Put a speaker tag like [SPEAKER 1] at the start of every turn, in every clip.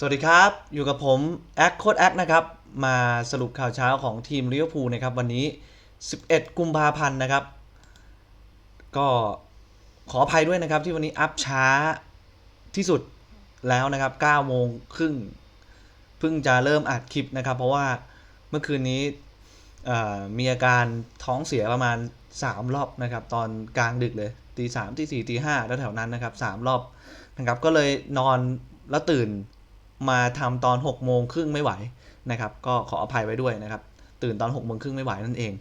[SPEAKER 1] สวัสดีครับ อยู่กับผมแอคโคดแอคนะครับ มาสรุปข่าวเช้าของทีมลิเวอร์พูลนะครับ วันนี้ 11 กุมภาพันธ์นะครับ ก็ขออภัยด้วยนะครับที่วันนี้อัพช้าที่สุดแล้วนะครับ9โมงครึ่งเพิ่งจะเริ่มอัดคลิปนะครับ เพราะว่าเมื่อคืนนี้มีอาการท้องเสียประมาณ 3 รอบนะครับ ตอนกลางดึกเลยตีสามตีสี่ตีห้าแล้วแถวนั้นนะครับ3รอบนะครับ ก็เลยนอนแล้วตื่น มาทำตอน6กโมงครึ่งไม่ไหวนะครับ ก็ขออภัยไว้ด้วยนะครับ ตื่นตอน6กโมงครึ่งไม่ไหวนั่นเอง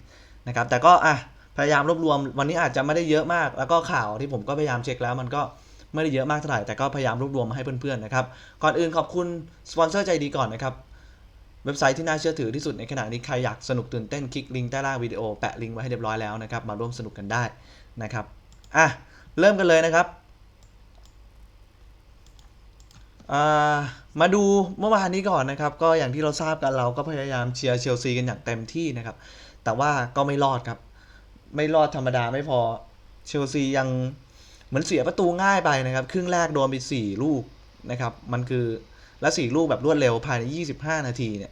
[SPEAKER 1] นะครับ แต่ก็อะพยายามรวบรวมวันนี้อาจจะไม่ได้เยอะมาก แล้วก็ข่าวที่ผมก็พยายามเช็คแล้วมันก็ไม่ได้เยอะมากเท่าไหร่แต่ก็พยายามรวบรวมมาให้เพื่อนๆนะครับ ก่อนอื่นขอบคุณสปอนเซอร์ใจดีก่อนนะครับ เว็บไซต์ที่น่าเชื่อถือที่สุดในขณะนี้ใครอยากสนุกตื่นเต้นคลิกลิงก์ใต้ล่างวิดีโอแปะลิงก์ไว้ให้เรียบร้อยแล้วนะครับมาร่วมสนุกกันได้นะครับอะเริ่มกันเลยนะครับ อ่า มาดูเมื่อวานนี้ก่อนนะครับ ก็อย่างที่เราทราบกันเราก็พยายามเชียร์เชลซีกันอย่างเต็มที่นะครับ แต่ว่าก็ไม่รอดครับ ไม่รอดธรรมดาไม่พอเชลซียังเหมือนเสียประตูง่ายไปนะครับ ครึ่งแรกโดนไป 4 ลูกนะครับ มันคือและ4ลูกแบบรวดเร็วภายใน 25 นาทีเนี่ย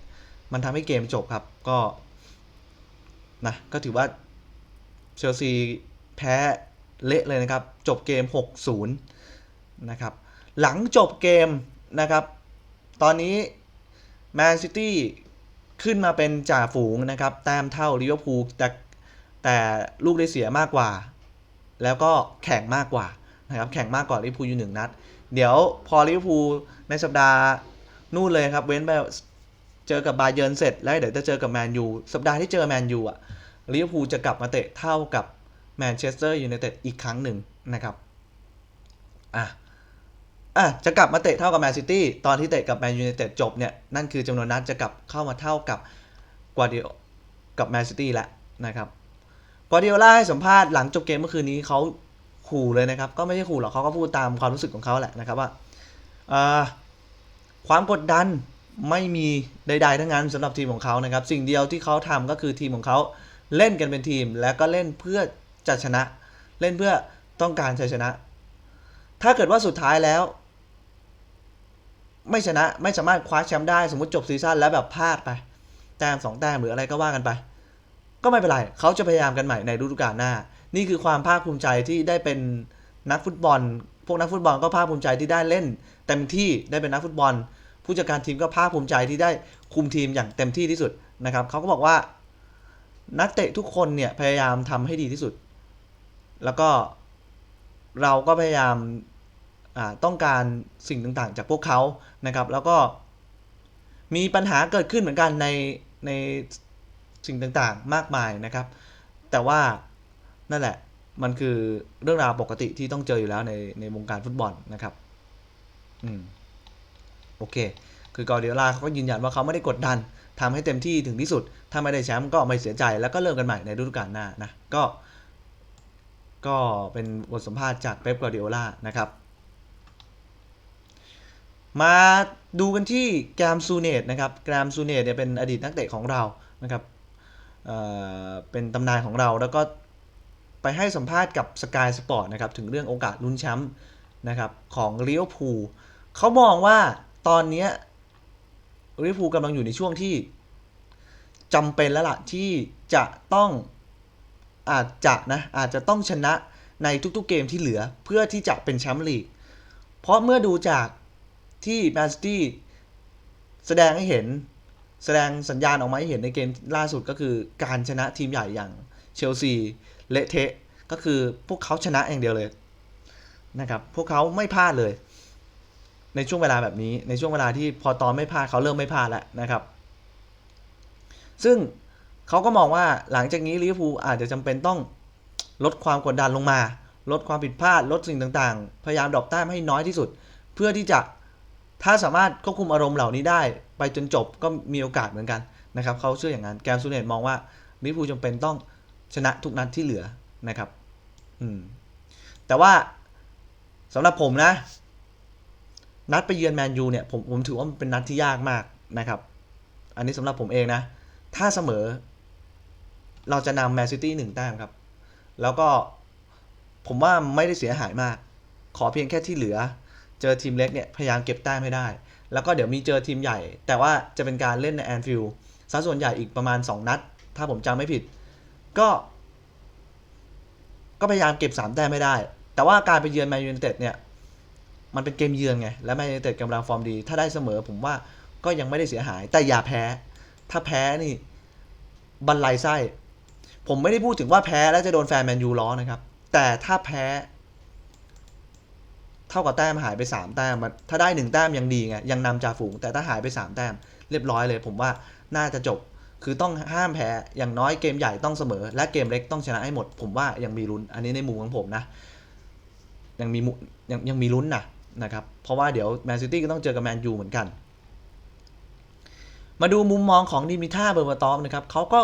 [SPEAKER 1] มันทำให้เกมจบครับก็นะก็ถือว่าเชลซีแพ้เละเลยนะครับ จบเกม 6-0 นะครับ หลังจบเกมนะครับ ตอนนี้แมนซิตี้ขึ้นมาเป็นจ่าฝูงนะครับ แต้มเท่าลิเวอร์พูลแต่แต่ลูกได้เสียมากกว่า แล้วก็แข่งมากกว่านะครับ แข่งมากกว่าลิเวอร์พูลอยู่หนึ่งนัด เดี๋ยวพอลิเวอร์พูลในสัปดาห์นู่นเลยครับ เว้นไปเจอกับบาเยิร์นเสร็จ แล้วเดี๋ยวจะเจอกับแมนยูสัปดาห์ที่เจอแมนยูอะลิเวอร์พูลจะกลับมาเตะเท่ากับแมนเชสเตอร์ยูไนเต็ดอีกครั้งหนึ่งนะครับ อะ อะจะกลับมาเตะเท่ากับแมนซิตี้ตอนที่เตะกับแมนยูไนเต็ดจบเนี่ย นั่นคือจำนวนนัดจะกลับเข้ามาเท่ากับกวาเดียกับแมนซิตี้แล้วนะครับกวาเดียล่าให้สัมภาษณ์หลังจบเกมเมื่อคืนนี้เขาขู่เลยนะครับ ก็ไม่ใช่ขู่หรอกเขาก็พูดตามความรู้สึกของเขาแหละนะครับว่าอ่าความกดดันไม่มีใดๆทั้งนั้นสำหรับทีมของเขานะครับ สิ่งเดียวที่เขาทำก็คือทีมของเขาเล่นกันเป็นทีม และก็เล่นเพื่อจะชนะ เล่นเพื่อต้องการชัยชนะ ถ้าเกิดว่าสุดท้ายแล้ว ไม่ชนะไม่สามารถคว้าแชมป์ได้สมมติจบซีซั่นแล้วแบบพลาดไป แต้มสองแต้มหรืออะไรก็ว่ากันไป ก็ไม่เป็นไรเขาจะพยายามกันใหม่ในฤดูกาลหน้า นี่คือความภาคภูมิใจที่ได้เป็นนักฟุตบอล พวกนักฟุตบอลก็ภาคภูมิใจที่ได้เล่น เต็มที่ได้เป็นนักฟุตบอล ผู้จัดการทีมก็ภาคภูมิใจที่ได้คุมทีมอย่างเต็มที่ที่สุดนะครับเขาก็บอกว่า นักเตะทุกคนเนี่ยพยายามทำให้ดีที่สุด แล้วก็เราก็พยายาม ต้องการสิ่งต่างๆ จากพวกเขานะครับ แล้วก็มีปัญหาเกิดขึ้นเหมือนกันในในสิ่งต่างๆ มากมายนะครับ แต่ว่านั่นแหละมันคือเรื่องราวปกติที่ต้องเจออยู่แล้วในในวงการฟุตบอลนะครับ อืม โอเค คือกอร์เดียลาเขาก็ยืนยันว่าเขาไม่ได้กดดันทำให้เต็มที่ถึงที่สุด ถ้าไม่ได้แชมป์ก็ไม่เสียใจ แล้วก็เริ่มกันใหม่ในฤดูกาลหน้านะ ก็ ก็เป็นบทสัมภาษณ์จากเป๊ปกอร์ดิโอลานะครับ มาดูกันที่แกรมซูเนตนะครับแกรมซูเนตเนี่ยเป็นอดีตนักเตะของเรานะครับเเป็นตำนานของเราแล้วก็ไปให้สัมภาษณ์กับสกายสปอร์ตนะครับถึงเรื่องโอกาสลุ้นแชมป์นะครับของลิเวพูเขามองว่าตอนนี้ยลิเวพูกำลังอยู่ในช่วงที่จำเป็นแล้วล่ะที่จะต้องอาจจะนะอาจจะต้องชนะในทุกๆเกมที่เหลือเพื่อที่จะเป็นแชมป์ลีก เพราะเมื่อดูจาก ที่แมนซิตี้แสดงให้เห็นแสดงสัญญาณออกมาให้เห็นในเกมล่าสุดก็คือการชนะทีมใหญ่อย่างเชลซีเละเทะก็คือพวกเขาชนะอย่างเดียวเลยนะครับพวกเขาไม่พลาดเลย ในช่วงเวลาแบบนี้ในช่วงเวลาที่พอตอนไม่พลาดเขาเริ่มไม่พลาดแล้วนะครับ ซึ่งเขาก็มองว่าหลังจากนี้ลิเวอร์พูลอาจจะจำเป็นต้องลดความกดดันลงมา ลดความผิดพลาดลดสิ่งต่างๆ พยายามดรอปแต้มให้น้อยที่สุด เพื่อที่จะ ถ้าสามารถควบคุมอารมณ์เหล่านี้ได้ ไปจนจบก็มีโอกาสเหมือนกันนะครับเขาเชื่ออย่างนั้นแกมซูเนตมองว่าลิเวอร์พูลจำเป็นต้องชนะทุกนัดที่เหลือนะครับอืมแต่ว่าสำหรับผมนะ นัดไปเยือนแมนยูเนี่ยผมผมถือว่ามันเป็นนัดที่ยากมากนะครับ อันนี้สำหรับผมเองนะ ถ้าเสมอ เราจะนำแมนซิตี้หนึ่งแต้มครับ แล้วก็ผมว่าไม่ได้เสียหายมาก ขอเพียงแค่ที่เหลือ เจอทีมเล็กเนี่ยพยายามเก็บแต้มให้ได้ แล้วก็เดี๋ยวมีเจอทีมใหญ่ แต่ว่าจะเป็นการเล่นในแอนฟิลด์ซะส่วนใหญ่อีกประมาณ 2 นัด ถ้าผมจำไม่ผิด ก็ ก็พยายามเก็บ 3 แต้มไม่ได้ แต่ว่าการไปเยือนแมนยูไนเต็ดเนี่ย มันเป็นเกมเยือนไง และแมนยูไนเต็ดกำลังฟอร์มดี ถ้าได้เสมอผมว่าก็ยังไม่ได้เสียหาย แต่อย่าแพ้ ถ้าแพ้นี่บันไลไส้ ผมไม่ได้พูดถึงว่าแพ้แล้วจะโดนแฟนแมนยูล้อนะครับ แต่ถ้าแพ้ ท่ากับแต้มหายไป 3 แต้มมันถ้าได้ 1 แต้มยังดีไงยังนำจ่าฝูง แต่ถ้าหายไป 3 แต้มเรียบร้อยเลย ผมว่าน่าจะจบ คือต้องห้ามแพ้อย่างน้อยเกมใหญ่ต้องเสมอ และเกมเล็กต้องชนะให้หมด ผมว่ายังมีลุ้น อันนี้ในมุมของผมนะ ยังมีมุยังยังมีลุ้นนะนะครับ เพราะว่าเดี๋ยวแมนซิตี้ก็ต้องเจอกับแมนยูเหมือนกัน มาดูมุมมองของดิมิท่าเบอร์บาตอฟนะครับเขาก็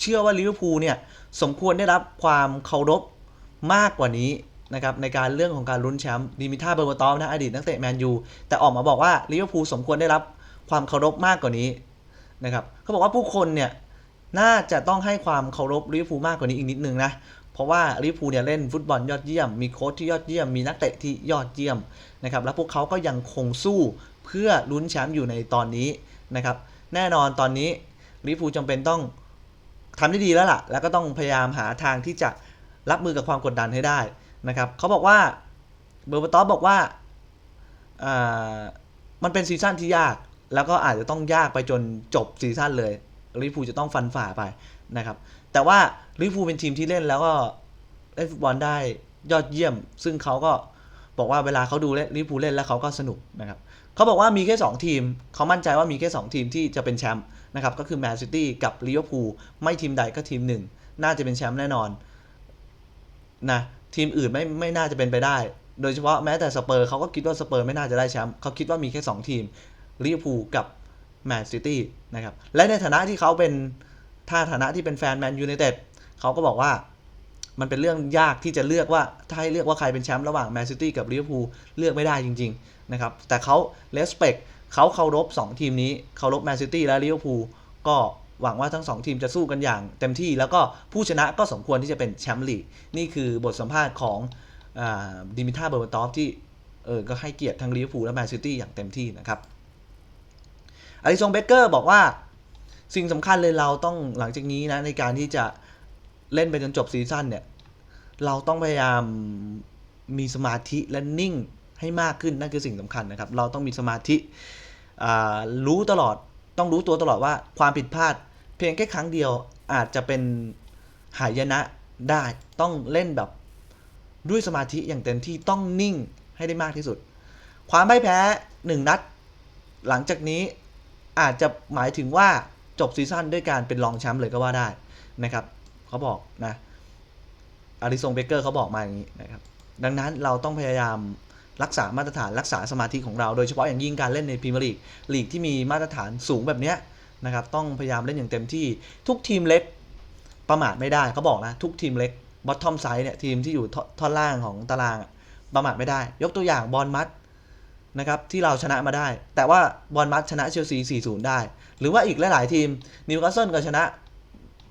[SPEAKER 1] เชื่อว่าลิเวอร์พูลเนี่ยสมควรได้รับความเคารพมากกว่านี้ นะครับในการเรื่องของการลุ้นแชมป์ดิมิท่าเบอร์บาตอฟนะอดีตนักเตะแมนยูแต่ออกมาบอกว่าลิเวอร์พูลสมควรได้รับความเคารพมากกว่านี้นะครับเขาบอกว่าผู้คนเนี่ยน่าจะต้องให้ความเคารพลิเวอร์พูลมากกว่านี้อีกนิดนึงนะเพราะว่าลิเวอร์พูลเนี่ยเล่นฟุตบอลยอดเยี่ยม มีโค้ชที่ยอดเยี่ยม มีนักเตะที่ยอดเยี่ยมนะครับแล้วพวกเขาก็ยังคงสู้เพื่อลุ้นแชมป์อยู่ในตอนนี้นะครับแน่นอนตอนนี้ลิเวอร์พูลจำเป็นต้องทำได้ดีแล้วล่ะ แล้วก็ต้องพยายามหาทางที่จะรับมือกับความกดดันให้ได้ นะครับเขาบอกว่าเบอร์บตอฟบอกว่าามันเป็นซีซั่นที่ยาก แล้วก็อาจจะต้องยากไปจนจบซีซั่นเลยลิเวอร์พูลจะต้องฟันฝ่าไปนะครับ แต่ว่าลิเวอร์พูลเป็นทีมที่เล่นแล้วก็เล่นฟุตบอลได้ยอดเยี่ยม ซึ่งเขาก็บอกว่าเวลาเขาดูเล่นลิเวอร์พูลเล่นแล้วเขาก็สนุกนะครับเขาบอกว่ามีแค่ 2 ทีม เขามั่นใจว่ามีแค่ 2 ทีมที่จะเป็นแชมป์นะครับก็คือแมนซิตี้กับลิเวอร์พูลไม่ทีมใดก็ทีมหนึ่ง น่าจะเป็นแชมป์แน่นอนนะ ทีมอื่นไม่ไม่น่าจะเป็นไปได้ โดยเฉพาะแม้แต่สเปอร์เขาก็คิดว่าสเปอร์ไม่น่าจะได้แชมป์เขาคิดว่ามีแค่ 2 ทีมลิเวอร์พูลกับแมนซิตี้นะครับและในฐานะที่เขาเป็นถ้าฐานะที่เป็นแฟนแมนยูไนเต็ดเขาก็บอกว่ามันเป็นเรื่องยากที่จะเลือกว่าถ้าให้เลือกว่าใครเป็นแชมป์ระหว่างแมนซิตี้กับลิเวอร์พูลเลือกไม่ได้จริงๆนะครับแต่เขาเลสเปกเขาเคารพ2ทีมนี้เคารพแมนซิตี้และลิเวอร์พูลก็ หวังว่าทั้ง 2 ทีมจะสู้กันอย่างเต็มที่แล้วก็ผู้ชนะก็สมควรที่จะเป็นแชมป์ลีก นี่คือบทสัมภาษณ์ของดิมิท่าเบอร์บาตอฟที่เออก็ให้เกียรติทั้งลิเวอร์พูลและแมนซิตี้อย่างเต็มที่นะครับอลิซงเบเกอร์บอกว่าสิ่งสำคัญเลยเราต้องหลังจากนี้นะในการที่จะเล่นไปจนจบซีซั่นเนี่ย เราต้องพยายามมีสมาธิและนิ่งให้มากขึ้นนั่นคือสิ่งสำคัญนะครับ เราต้องมีสมาธิรู้ตลอด ต้องรู้ตัวตลอดว่าความผิดพลาด เพียงแค่ครั้งเดียวอาจจะเป็นหายนะได้ต้องเล่นแบบด้วยสมาธิอย่างเต็มที่ต้องนิ่งให้ได้มากที่สุด ความไม่แพ้หนึ่งนัด หลังจากนี้อาจจะหมายถึงว่าจบซีซั่นด้วยการเป็นรองแชมป์เลยก็ว่าได้นะครับเขาบอกนะอาริซงเบเกอร์เขาบอกมาอย่างนี้นะครับ ดังนั้นเราต้องพยายาม รักษามาตรฐานรักษาสมาธิของเราโดยเฉพาะอย่างยิ่งการเล่นในพรีเมียร์ลีกลีกที่มีมาตรฐานสูงแบบนี้นะครับต้องพยายามเล่นอย่างเต็มที่ทุกทีมเล็กประมาทไม่ได้เขาบอกนะทุกทีมเล็กบอททอมไซด์เนี่ยทีมที่อยู่ท่อนล่างของตารางประมาทไม่ได้ ยกตัวอย่างบอลมัดนะครับที่เราชนะมาได้ แต่ว่าบอลมัดชนะเชลซี 4-0 ได้ หรือว่าอีกหลาย ๆ ทีมนิวคาสเซิลก็ชนะ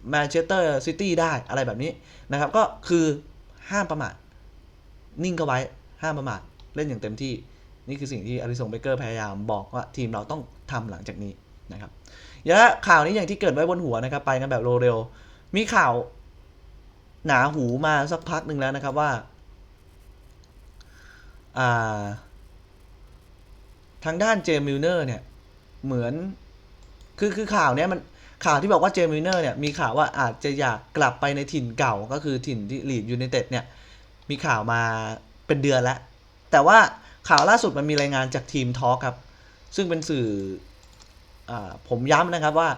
[SPEAKER 1] แมนเชสเตอร์ซิตี้ได้อะไรแบบนี้นะครับ ก็คือห้ามประมาทนิ่งก็ไว้ห้ามประมาท เล่นอย่างเต็มที่ นี่คือสิ่งที่อาริสงเบเกอร์พยายามบอกว่าทีมเราต้องทำหลังจากนี้นะครับและข่าวนี้อย่างที่เกิดไว้บนหัวนะครับไปกันแบบเร็วๆมีข่าวหนาหูมาสักพักหนึ่งแล้วนะครับว่าทางด้านเจมิลเนอร์เนี่ยเหมือนคือคือข่าวเนี้ยมันข่าวที่บอกว่าเจมมิลเนอร์เนี่ยมีข่าวว่าอาจจะอยากกลับไปในถิ่นเก่าก็คือถิ่นที่ลีดยูไนเต็ดเนี่ยมีข่าวมาเป็นเดือนแล้ว แต่ว่าข่าวล่าสุดมันมีรายงานจากทีมทอครับ ซึ่งเป็นสื่ออผมย้ำนะครับว่า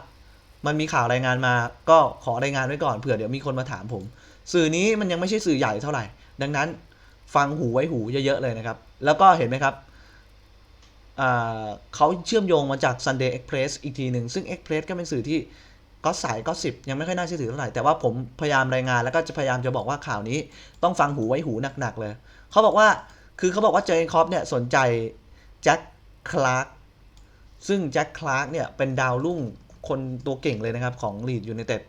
[SPEAKER 1] มันมีข่าวรายงานมาก็ขอรายงานไว้ก่อนเผื่อเดี๋ยวมีคนมาถามผม สื่อนี้มันยังไม่ใช่สื่อใหญ่เท่าไหร่ ดังนั้นฟังหูไว้หูเยอะๆเลยนะครับ แล้วก็เห็นไหมครับเขาเชื่อมโยงมาจาก Sunday Express อีกทีหนึ่ง ซึ่ง Express ก็เป็นสื่อที่ก็สายก็สิบยังไม่ค่อยน่าเชื่อถือเท่าไหร่ แต่ว่าผมพยายามรายงานแล้วก็จะพยายามจะบอกว่าข่าวนี้ต้องฟังหูไว้หูหนักๆเลย เขาบอกว่า คือเขาบอกว่าเจนคอปเนี่ยสนใจแจ็คคลาร์กซึ่งแจ็คคลาร์กเนี่ยเป็นดาวรุ่งคนตัวเก่งเลยนะครับ ของลีดยูไนเต็ด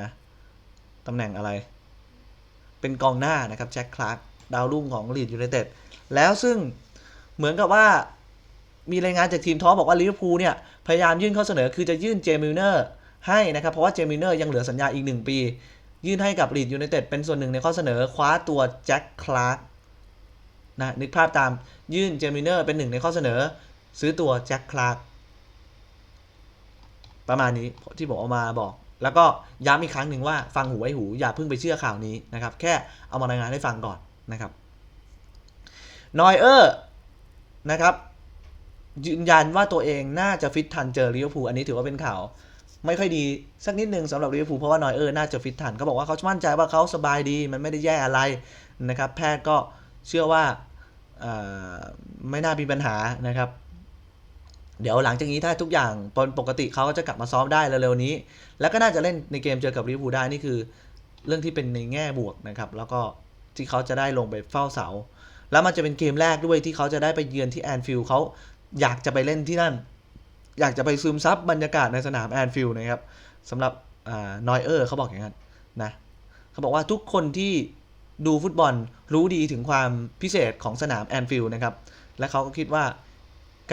[SPEAKER 1] นะตำแหน่งอะไร เป็นกองหน้านะครับแจ็คคลาร์กดาวรุ่งของลีดยูไนเต็ดแล้วซึ่งเหมือนกับว่ามีรายงานจากทีมทอบอกว่าลิเวอร์พูลเนี่ย พยายามยื่นข้อเสนอคือจะยื่นเจมิลเนอร์ให้นะครับ เพราะว่าเจมิลเนอร์ยังเหลือสัญญาอีก 1 ปี ยื่นให้กับลีดยูไนเต็ดเป็นส่วนหนึ่งในข้อเสนอคว้าตัวแจ็คคลาร์ก นะนึกภาพตามยื่นเจมิเนอร์เป็นหนึ่งในข้อเสนอ ซื้อตัวแจ็คคลาร์กประมาณนี้ที่ผมเอามาบอก แล้วก็ย้ำอีกครั้งหนึ่งว่าฟังหูไว้หู อย่าเพิ่งไปเชื่อข่าวนี้นะครับ แค่เอามารายงานให้ฟังก่อนนะครับนอยเออร์นะครับยืนยันว่าตัวเองน่าจะฟิตทันเจอลิเวอร์พูลอันนี้ถือว่าเป็นข่าว ไม่ค่อยดีสักนิดนึงสำหรับลิเวอร์พูลเพราะว่านอยเออร์น่าจะฟิตทันเขาบอกว่าเขามั่นใจว่าเขาสบายดีมันไม่ได้แย่อะไรนะครับ แพทย์ก็ เชื่อว่าไม่น่ามีปัญหานะครับ เดี๋ยวหลังจากนี้ถ้าทุกอย่างปกติเขาก็จะกลับมาซ้อมได้เร็วๆนี้ แล้วก็น่าจะเล่นในเกมเจอกับลิเวอร์พูลได้นี่คือ เรื่องที่เป็นในแง่บวกนะครับ แล้วก็ที่เขาจะได้ลงไปเฝ้าเสา แล้วมันจะเป็นเกมแรกด้วยที่เขาจะได้ไปเยือนที่แอนฟิลด์เขาอยากจะไปเล่นที่นั่น อยากจะไปซึมซับบรรยากาศในสนามแอนฟิลด์นะครับสำหรับนอยเออร์เขาบอกอย่างนั้นนะเขาบอกว่าทุกคนที่ ดูฟุตบอลรู้ดีถึงความพิเศษของสนามแอนฟิลด์นะครับ และเขาก็คิดว่า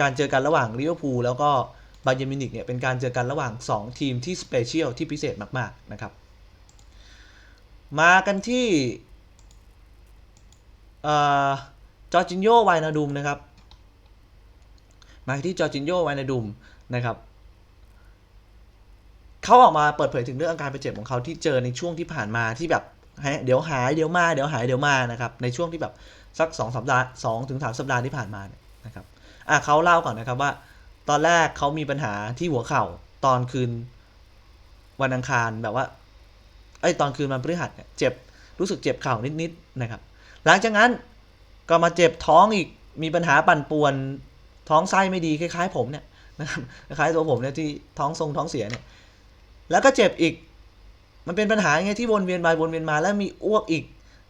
[SPEAKER 1] การเจอกันระหว่างลิเวอร์พูลแล้วก็บาเยมินิกเนี่ยเป็นการเจอกันระหว่าง 2 ทีมที่สเปเชียลที่พิเศษมาก ๆ นะครับ มากันที่จอร์จินโยไวนาดุมนะครับ มาที่จอร์จินโยไวนาดุมนะครับเขาออกมาเปิดเผยถึงเรื่องอาการบาดเจ็บของเขาที่เจอในช่วงที่ผ่านมาที่แบบ เดี๋ยวหายเดี๋ยวมาเดี๋ยวหายเดี๋ยวมานะครับในช่วงที่แบบสักสองสัปดาห์สองถึงสามสัปดาห์ที่ผ่านมาเนี่ยนะครับอะเขาเล่าก่อนนะครับว่า ตอนแรกเขามีปัญหาที่หัวเข่าตอนคืนวันอังคารแบบว่าไอ้ตอนคืนวันพฤหัสเนี่ยเจ็บรู้สึกเจ็บเข่านิดๆนะครับ หลังจากนั้นก็มาเจ็บท้องอีกมีปัญหาปั่นป่วนท้องไส้ไม่ดีคล้าย ๆ ผมเนี่ยนะครับคล้ายๆตัวผมเนี่ยที่ท้องทรงท้องเสียเนี่ยแล้วก็เจ็บอีก มันเป็นปัญหาไงที่วนเวียนไปวนเวียนมาแล้วมีอ้วกอีก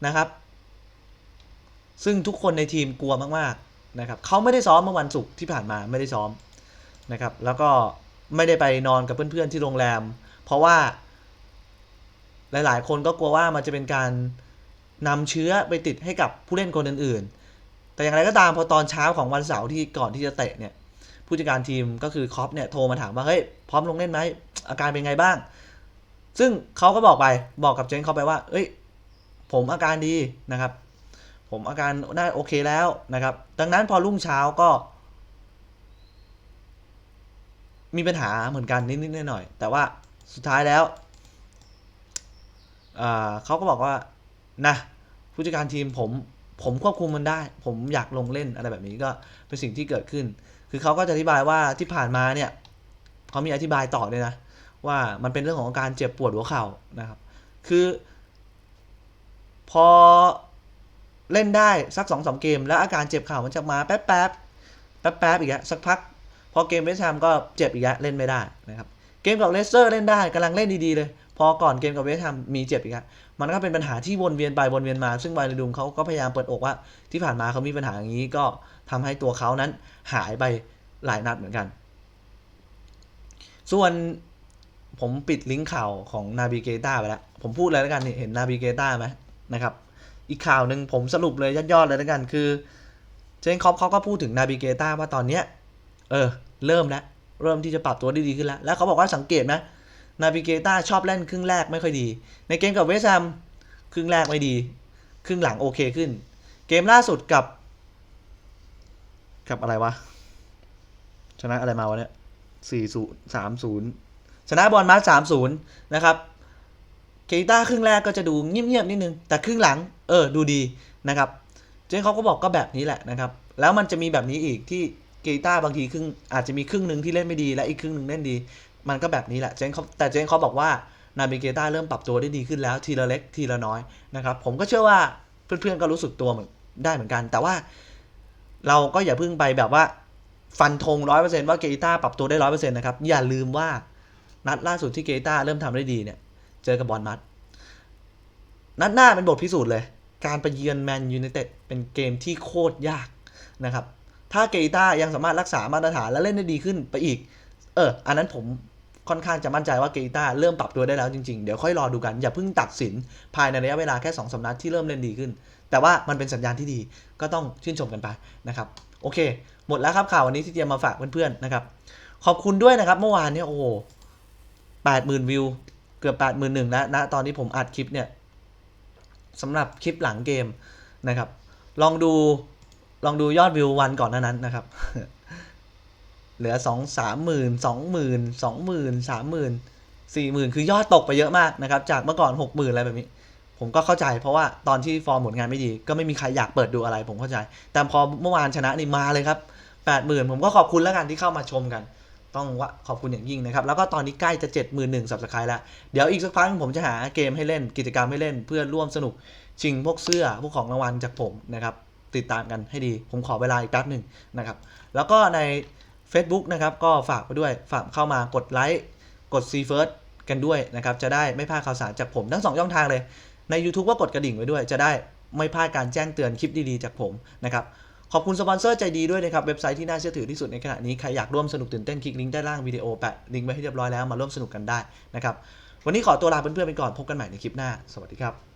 [SPEAKER 1] นะครับ ซึ่งทุกคนในทีมกลัวมากๆนะครับเขาไม่ได้ซ้อมเมื่อวันศุกร์ที่ผ่านมาไม่ได้ซ้อมนะครับ แล้วก็ไม่ได้ไปนอนกับเพื่อนๆที่โรงแรม เพราะว่า หลายๆ คนก็กลัวว่ามันจะเป็นการนำเชื้อไปติดให้กับผู้เล่นคนอื่นๆ แต่อย่างไรก็ตามพอตอนเช้าของวันเสาร์ที่ก่อนที่จะเตะเนี่ยผู้จัดการทีมก็คือคอปเนี่ยโทรมาถามว่าเฮ้ยพร้อมลงเล่นไหมอาการเป็นไงบ้าง ซึ่งเขาก็บอกไปบอกกับเจนเขาไปว่า เอ้ย ผมอาการดีนะครับ ผมอาการน่าโอเคแล้วนะครับ ดังนั้นพอรุ่งเช้าก็ มีปัญหาเหมือนกันนิดๆหน่อยๆแต่ว่าสุดท้ายแล้วเขาก็บอกว่านะผู้จัดการทีมผมผมควบคุมมันได้ ผมอยากลงเล่นอะไรแบบนี้ก็เป็นสิ่งที่เกิดขึ้น คือเขาก็จะอธิบายว่าที่ผ่านมาเนี่ยเขามีอธิบายต่อเลยนะ ว่ามันเป็นเรื่องของการเจ็บปวดหัวเข่านะครับ คือ พอเล่นได้สักสองสาเกม แล้วอาการเจ็บเข่ามันจะมาแป๊บแป๊บแป๊บแป๊บอีกแล้วสักพัก พอเกมเวสต์แฮมก็เจ็บอีกแล้วเล่นไม่ได้นะครับ เกมกับเลสเตอร์เล่นได้กำลังเล่นดีๆเลย พอก่อนเกมกับเวสต์แฮมมีเจ็บอีกแล้วมันก็เป็นปัญหาที่วนเวียนไปวนเวียนมา ซึ่งไบรดุมเขาก็พยายามเปิดอกว่าที่ผ่านมาเขามีปัญหาอย่างนี้ก็ทำให้ตัวเขานั้นหายไปหลายนัดเหมือนกัน ส่วน ผมปิดลิงก์ข่าวของนาบิเกต้าไปแล้ว ผมพูดเลยแล้วกันนี่เห็นนาบิเกต้าไหมนะครับ อีกข่าวหนึ่งผมสรุปเลยยอดๆเลยแล้วกันคือเจนคอปเขาก็พูดถึงนาบิเกต้าว่าตอนเนี้ยเออ เริ่มแล้ว เริ่มที่จะปรับตัวได้ดีขึ้นแล้ว แล้วเขาบอกว่าสังเกตนะนาบิเกต้าชอบเล่นครึ่งแรกไม่ค่อยดี ในเกมกับเวสแฮมครึ่งแรกไม่ดี ครึ่งหลังโอเคขึ้น เกมล่าสุดกับ กับอะไรวะ ชนะอะไรมาวะเนี่ยสี่ศูนย์สามศูนย์ ชนะบอลมาสามศูนย์นะครับเกต้าครึ่งแรกก็จะดูเงียบๆนิดนึง แต่ครึ่งหลังเออดูดีนะครับเจนเขาก็บอกก็แบบนี้แหละนะครับ แล้วมันจะมีแบบนี้อีกที่เกต้าบางทีครึ่งอาจจะมีครึ่งหนึ่งที่เล่นไม่ดีและอีกครึ่งหนึ่งเล่นดี มันก็แบบนี้แหละเจนเขาแต่เจนเขาบอกว่านาบิเกต้าเริ่มปรับตัวได้ดีขึ้นแล้วทีละเล็กทีละน้อยนะครับผมก็เชื่อว่าเพื่อนๆก็รู้สึกตัวเหมือนได้เหมือนกัน แต่ว่าเราก็อย่าเพิ่งไปแบบว่าฟันธงร้อยเปอร์เซ็นต์ว่าเกต้าปรับตัวได้ร้อยเปอร์เซ็นต์นะครับอย่าลืมว่า นัดล่าสุดที่เกต้าเริ่มทำได้ดีเนี่ย เจอกับบอลมัด นัดหน้าเป็นบทพิสูจน์เลย การไปเยือนแมนยูไนเต็ดเป็นเกมที่โคตรยากนะครับ ถ้าเกต้ายังสามารถรักษามาตรฐานและเล่นได้ดีขึ้นไปอีก เออ อันนั้นผมค่อนข้างจะมั่นใจว่าเกต้าเริ่มปรับตัวได้แล้วจริงๆ เดี๋ยวค่อยรอดูกัน อย่าเพิ่งตัดสินภายในระยะเวลาแค่2อสนัดที่เริ่มเล่นดีขึ้น แต่ว่ามันเป็นสัญญาณที่ดีก็ต้องชื่นชมกันไปนะครับ โอเค หมดแล้วครับข่าววันนี้ที่เตรียมมาฝากเพื่อนๆนะครับ ขอบคุณด้วยนะครับ เมื่อวานเนี่ยโอ้ แปดหมื่นวิว เกือบแปดหมื่นหนึ่งแล้วนะตอนที่ผมอัดคลิปเนี่ยสำหรับคลิปหลังเกมนะครับ ลองดูลองดูยอดวิววันก่อนหน้านั้นนะครับ เหลือสองสามหมื่นสองหมื่นสองหมื่นสามหมื่นสี่หมื่นคือยอดตกไปเยอะมากนะครับ จากเมื่อก่อนหกหมื่นอะไรแบบนี้ ผมก็เข้าใจเพราะว่าตอนที่ฟอร์มผลงานไม่ดี ก็ไม่มีใครอยากเปิดดูอะไรผมเข้าใจ แต่พอเมื่อวานชนะนี่มาเลยครับแปดหมื่นผมก็ขอบคุณแล้วกันที่เข้ามาชมกัน ต้องว่าขอบคุณอย่างยิ่งนะครับ แล้วก็ตอนนี้ใกล้จะเจ็ดหมื่นหนึ่งสับสกายแล้ว เดี๋ยวอีกสักพักผมจะหาเกมให้เล่นกิจกรรมให้เล่นเพื่อร่วมสนุกชิงพวกเสื้อพวกของรางวัลจากผมนะครับ ติดตามกันให้ดี ผมขอเวลาอีกแป๊บหนึ่งนะครับ แล้วก็ใน Facebook นะครับก็ฝากไปด้วยฝากเข้ามากดไลค์กด See First กันด้วยนะครับ จะได้ไม่พลาดข่าวสารจากผมทั้งสองช่องทางเลยใน YouTube ก็กดกระดิ่งไว้ด้วย จะได้ไม่พลาดการแจ้งเตือนคลิปดีๆจากผมนะครับ ขอบคุณสปอนเซอร์ใจดีด้วยนะครับ เว็บไซต์ที่น่าเชื่อถือที่สุดในขณะนี้ ใครอยากร่วมสนุกตื่นเต้นคลิกลิงก์ใต้ล่างวิดีโอแปะลิงก์ไว้ให้เรียบร้อยแล้วมาร่วมสนุกกันได้นะครับวันนี้ขอตัวลาเพื่อนๆไปก่อนพบกันใหม่ในคลิปหน้า สวัสดีครับ